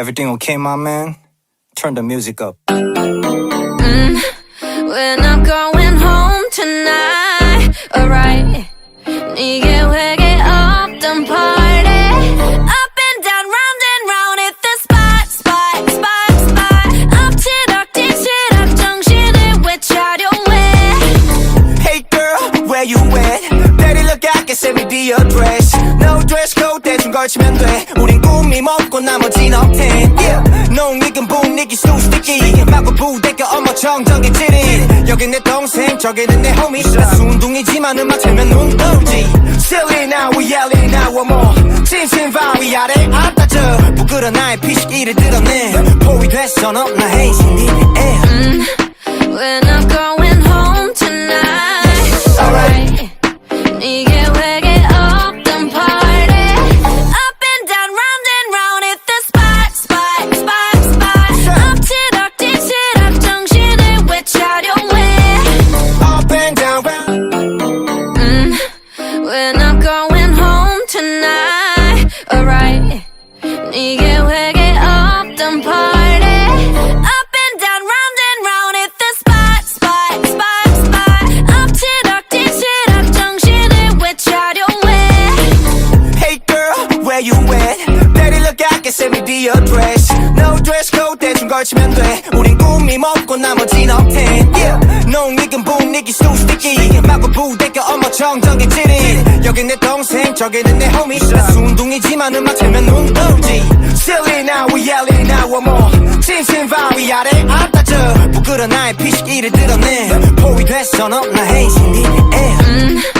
Everything okay, my man? Turn the music up. Mm, Not going the address. No dress code 대충 걸치면 돼. 우린 꿈이 먹고 나머진 업텐. Yeah. 농익은 분위기 sticky. 마구 부대껴 어머 정적인 찌릿. 여긴 내 동생, 저기는 내 homie. 순둥이지만 음악 틀면 눈 떠오지. Silly now, we yelling now one more. 찐친 바위 아래 앞다져. 부끄러 나의 피식기를 드러내. 포위 됐어, 너나 헤이신 니 없던 party. Up and down, round and round, hit the spot, spot, spot, spot. 엎치락 뒤치락 정신을 외차려 왜? Hey girl, where you at? Daddy look I can send me the address. No dress code 대충 걸치면 돼. 우린 꿈이 먹고 나머진 업텐. Yeah. 농익은 분위기 so sticky. 마구 부대껴 어머 정적인 찌릿. 여긴 내 동생, 저기는 내 homie. 순둥이지만 음악 틀면 눈 떠오지. Silly now, we yelling now one more. 찐친 바위 아래 앞다져. 부끄러 나의 피식기를 드러내. 포위 됐어, 너나 헤이신 니 We're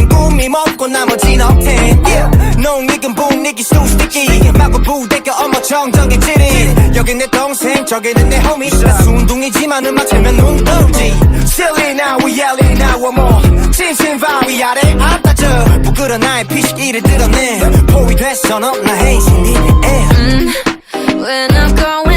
꿈이 먹고 나머진 업텐. Yeah. 농 익은 분위기 sticky. 마구 부대껴 어머 정적인 찌릿. 여긴 내 동생, 저기는 내 homie. 순둥이지만 음악 틀면 눈 떠오지. Silly now, we yelling now one more. 찐친 바위 아래 앞다져. 부끄러 나의 피식기를 드러내. 포위 됐어, 너나 헤이신 니 We're not going